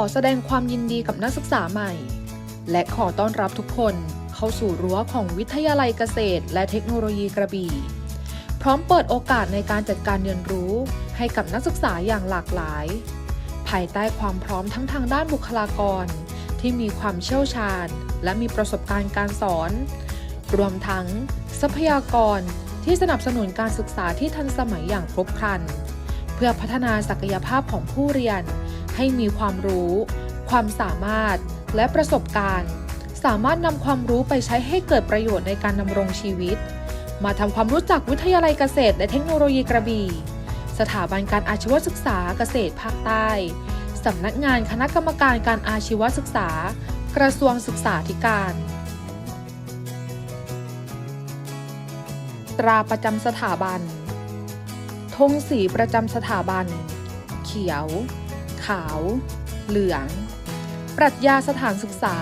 อแสดงความยินดีกับนักศึกษาใหม่ และขอต้อนรับทุกคนเข้าสู่รั้วของวิทยาลัยเกษตร และเทคโนโลยีกระบี่ พร้อมเปิดโอกาสในการจัดการเรียนรู้ให้กับนักศึกษาอย่างหลากหลาย ภายใต้ความพร้อมทั้งทางด้านบุคลากร ที่มีความเชี่ยวชาญ และมีประสบการณ์การสอน รวมทั้ง ทรัพยากรที่สนับสนุนการศึกษาที่ทันสมัยอย่างครบครัน เพื่อพัฒนาศักยภาพของผู้เรียน ให้มีความรู้ ความสามารถและประสบการณ์ สามารถนำความรู้ไปใช้ให้เกิดประโยชน์ในการดำรงชีวิต มาทำความรู้จักวิทยาลัยเกษตร และเทคโนโลยีกระบี่ สถาบันการอาชีวศึกษาเกษตรภาคใต้สำนักงานคณะกรรมการการอาชีวศึกษา กระทรวงศึกษาธิการ ตราประจำสถาบันธงสีประจำสถาบัน เขียว ขาว เหลือง ปรัชญาสถานศึกษา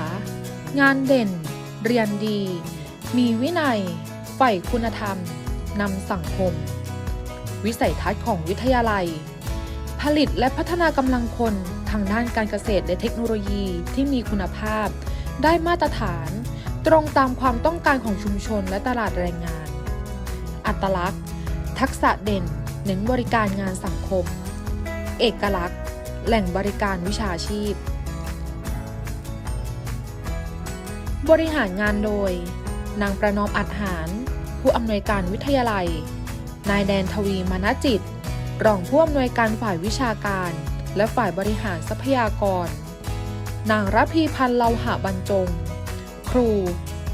งานเด่น เรียนดี มีวินัย ใฝ่คุณธรรม นำสังคม วิสัยทัศน์ของวิทยาลัย ผลิตและพัฒนากำลังคนทางด้านการเกษตรและเทคโนโลยีที่มีคุณภาพ ได้มาตรฐาน ตรงตามความต้องการของชุมชนและตลาดแรงงาน อัตลักษณ์ ทักษะเด่น เน้นบริการงานสังคม เอกลักษณ์ แหล่งบริการวิชาชีพ บริหารงานโดย นางประนอมอัดหาร ผู้อำนวยการวิทยาลัย นายแดนทวีมณจิต รองผู้อำนวยการฝ่ายวิชาการ และฝ่ายบริหารทรัพยากร นางรพีพันธ์เลาหะบรรจง ครู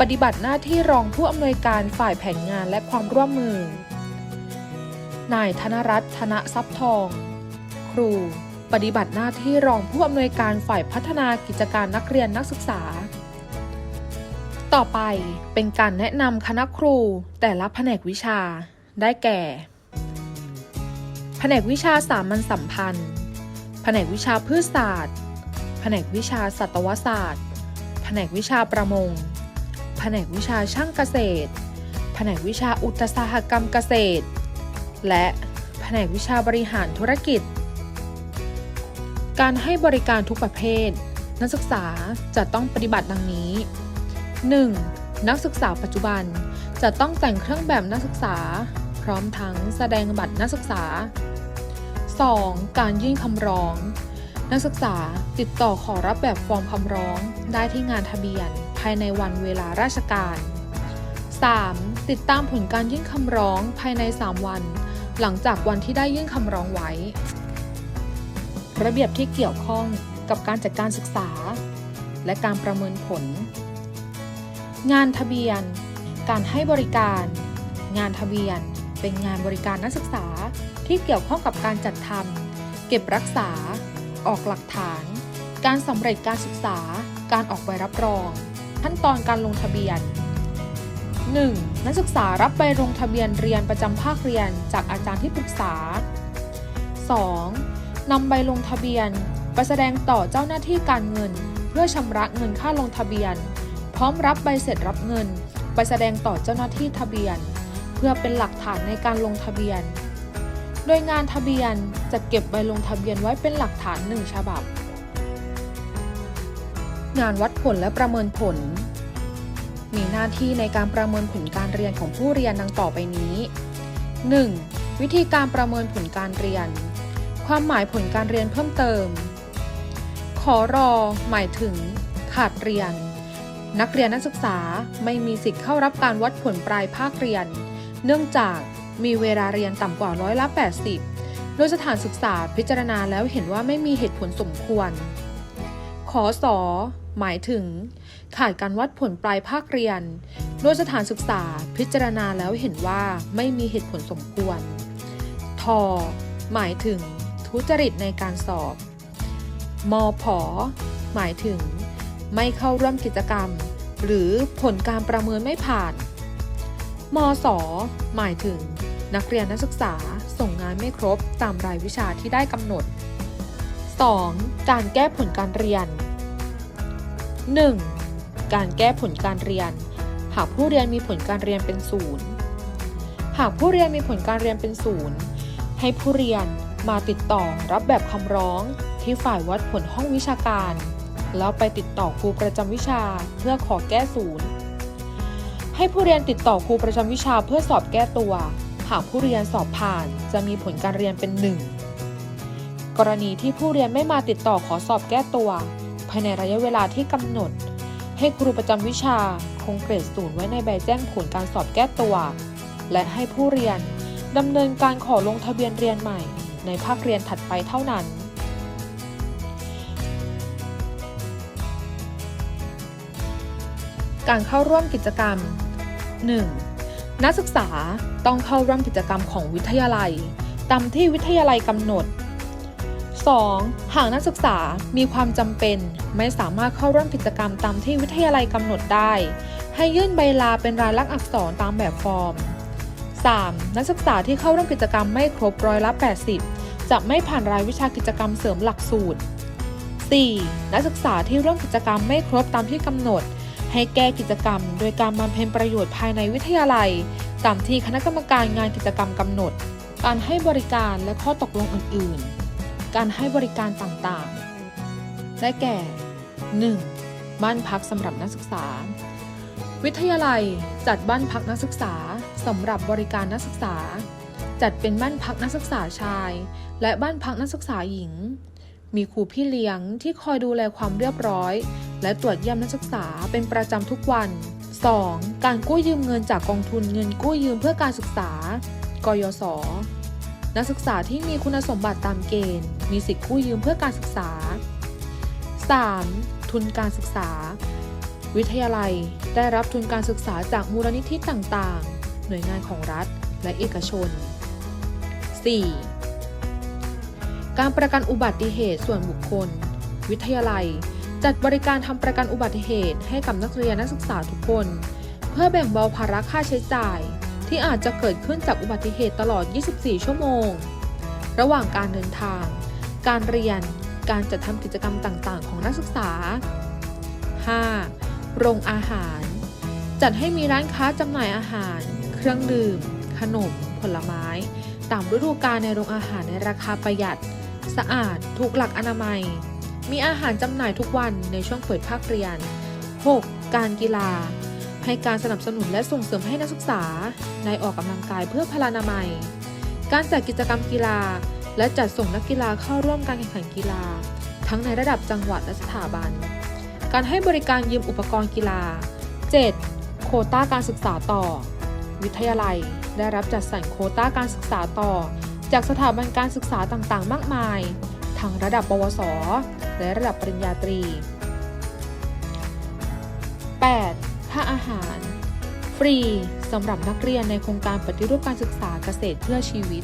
ปฏิบัติหน้าที่รองผู้อำนวยการฝ่ายแผนงานและความร่วมมือ นายธนรัตน์ธนทรัพย์ทอง ครู ปฏิบัติหน้าที่รองผู้อำนวยการฝ่ายพัฒนากิจการนักเรียนนักศึกษา ต่อไปเป็นการแนะนำคณะครูแต่ละแผนกวิชา ได้แก่ แผนกวิชาสามัญสัมพันธ์ แผนกวิชาพืชศาสตร์ แผนกวิชาสัตวศาสตร์ แผนกวิชาประมง แผนกวิชาช่างเกษตร แผนกวิชาอุตสาหกรรมเกษตร และแผนกวิชาบริหารธุรกิจ การให้บริการทุกประเภท นักศึกษาจะต้องปฏิบัติดังนี้ 1. นักศึกษาปัจจุบันจะต้องแต่งเครื่องแบบนักศึกษา พร้อมทั้งแสดงบัตรนักศึกษา 2. การยื่นคำร้อง นักศึกษาติดต่อขอรับแบบฟอร์มคำร้องได้ที่งานทะเบียนภายในวันเวลาราชการ 3. ติดตามผลการยื่นคำร้องภายใน 3 วัน หลังจากวันที่ได้ยื่นคำร้องไว้ ระเบียบที่เกี่ยวข้องกับการจัดการศึกษา และการประเมินผล งานทะเบียน การให้บริการ งานทะเบียน เป็นงานบริการนักศึกษาที่เกี่ยวข้องกับการจัดทำเก็บรักษา ออกหลักฐาน การสำเร็จการศึกษา การออกใบรับรอง ขั้นตอนการลงทะเบียน 1. นักศึกษารับใบลงทะเบียนเรียนประจำภาคเรียนจากอาจารย์ที่ปรึกษา 2. นำใบลงทะเบียน ไปแสดงต่อเจ้าหน้าที่การเงิน เพื่อชำระเงินค่าลงทะเบียน พร้อมรับใบเสร็จรับเงิน ไปแสดงต่อเจ้าหน้าที่ทะเบียน เพื่อเป็นหลักฐานในการลงทะเบียน โดยงานทะเบียนจะเก็บใบลงทะเบียนไว้เป็นหลักฐานหนึ่งฉบับ งานวัดผลและประเมินผล มีหน้าที่ในการประเมินผลการเรียนของผู้เรียนดังต่อไปนี้ 1. วิธีการประเมินผลการเรียน ความหมายผลการเรียนเพิ่มเติม ขอรอ หมายถึง ขาดเรียน นักเรียนนักศึกษาไม่มีสิทธิ์เข้ารับการวัดผลปลายภาคเรียน เนื่องจากมีเวลาเรียนต่ำกว่าร้อยละ 80 โดยสถานศึกษาพิจารณาแล้วเห็นว่าไม่มีเหตุผลสมควร ขอสอ หมายถึง ขาดการวัดผลปลายภาคเรียน โดยสถานศึกษาพิจารณาแล้วเห็นว่าไม่มีเหตุผลสมควร ทอ หมายถึง ทุจริตในการสอบ มอผอหมายถึง ไม่เข้าร่วมกิจกรรม หรือผลการประเมินไม่ผ่าน มสหมายถึง นักเรียนนักศึกษาส่งงานไม่ครบตามรายวิชาที่ได้กำหนด 2. การแก้ผลการเรียน 1. การแก้ผลการเรียน หากผู้เรียนมีผลการเรียนเป็นศูนย์หากผู้เรียนมีผลการเรียนเป็นศูนย์ให้ผู้เรียน มาติดต่อรับแบบคำร้องที่ฝ่ายวัดผลห้องวิชาการ แล้วไปติดต่อครูประจำวิชาเพื่อขอแก้ศูนย์ ให้ผู้เรียนติดต่อครูประจำวิชาเพื่อสอบแก้ตัว หากผู้เรียนสอบผ่านจะมีผลการเรียนเป็นหนึ่งกรณีที่ผู้เรียนไม่มาติดต่อขอสอบแก้ตัว ภายในระยะเวลาที่กำหนด ให้ครูประจำวิชาคงเกรดศูนย์ไว้ในใบแจ้งผลการสอบแก้ตัว และให้ผู้เรียนดำเนินการขอลงทะเบียนเรียนใหม่ ในภาคเรียนถัดไปเท่านั้น การเข้าร่วมกิจกรรม 1. นักศึกษาต้องเข้าร่วมกิจกรรมของวิทยาลัย ตามที่วิทยาลัยกำหนด 2. หากนักศึกษามีความจำเป็น ไม่สามารถเข้าร่วมกิจกรรมตามที่วิทยาลัยกำหนดได้ ให้ยื่นใบลาเป็นรายลักษณ์อักษรตามแบบฟอร์ม 3. นักศึกษาที่เข้าร่วมกิจกรรมไม่ครบร้อยละ 80 จะไม่ผ่านรายวิชากิจกรรมเสริมหลักสูตร 4. นักศึกษาที่ร่วมกิจกรรมไม่ครบตามที่กำหนด ให้แก้กิจกรรม โดยการบำเพ็ญประโยชน์ภายในวิทยาลัย ตามที่คณะกรรมการงานกิจกรรมกำหนด การให้บริการและข้อตกลงอื่น ๆ การให้บริการต่างๆ ได้แก่ 1. บ้านพักสำหรับนักศึกษา วิทยาลัยจัดบ้านพักนักศึกษา สำหรับบริการนักศึกษา จัดเป็นบ้านพักนักศึกษาชาย และบ้านพักนักศึกษาหญิง มีครูพี่เลี้ยงที่คอยดูแลความเรียบร้อย และตรวจเยี่ยมนักศึกษาเป็นประจำทุกวัน 2. การกู้ยืมเงินจากกองทุนเงินกู้ยืมเพื่อการศึกษา กยศ นักศึกษาที่มีคุณสมบัติตามเกณฑ์ มีสิทธิกู้ยืมเพื่อการศึกษา 3. ทุนการศึกษา วิทยาลัยได้รับทุนการศึกษาจากมูลนิธิต่างๆ หน่วยงานของรัฐและเอกชน 4. การประกันอุบัติเหตุส่วนบุคคล วิทยาลัย จัดบริการทำประกันอุบัติเหตุให้กับนักเรียนนักศึกษาทุกคน เพื่อแบ่งเบาภาระค่าใช้จ่าย ที่อาจจะเกิดขึ้นจากอุบัติเหตุตลอด 24 ชั่วโมง ระหว่างการเดินทาง การเรียน การจัดทำกิจกรรมต่างๆ ของนักศึกษา 5. โรงอาหาร จัดให้มีร้านค้าจำหน่ายอาหาร เครื่องดื่ม ขนม ผลไม้ ตามฤดูกาลในโรงอาหารในราคาประหยัด สะอาดถูกหลักอนามัย มีอาหารจำหน่ายทุกวันในช่วงเปิดภาคเรียน 6. การกีฬา ให้การสนับสนุนและส่งเสริมให้นักศึกษาได้ออกกำลังกายเพื่อพลานามัย การจัดกิจกรรมกีฬา และจัดส่งนักกีฬาเข้าร่วมการแข่งขันกีฬา ทั้งในระดับจังหวัดและสถาบัน การให้บริการยืมอุปกรณ์กีฬา 7. โคต้าการศึกษาต่อ วิทยาลัย ได้รับจัดสรรโคต้าการศึกษาต่อ จากสถาบันการศึกษาต่างๆ มากมาย ทั้งระดับปวส และระดับปริญญาตรี 8. ค่าอาหาร ฟรีสำหรับนักเรียนในโครงการปฏิรูปการศึกษาเกษตรเพื่อชีวิต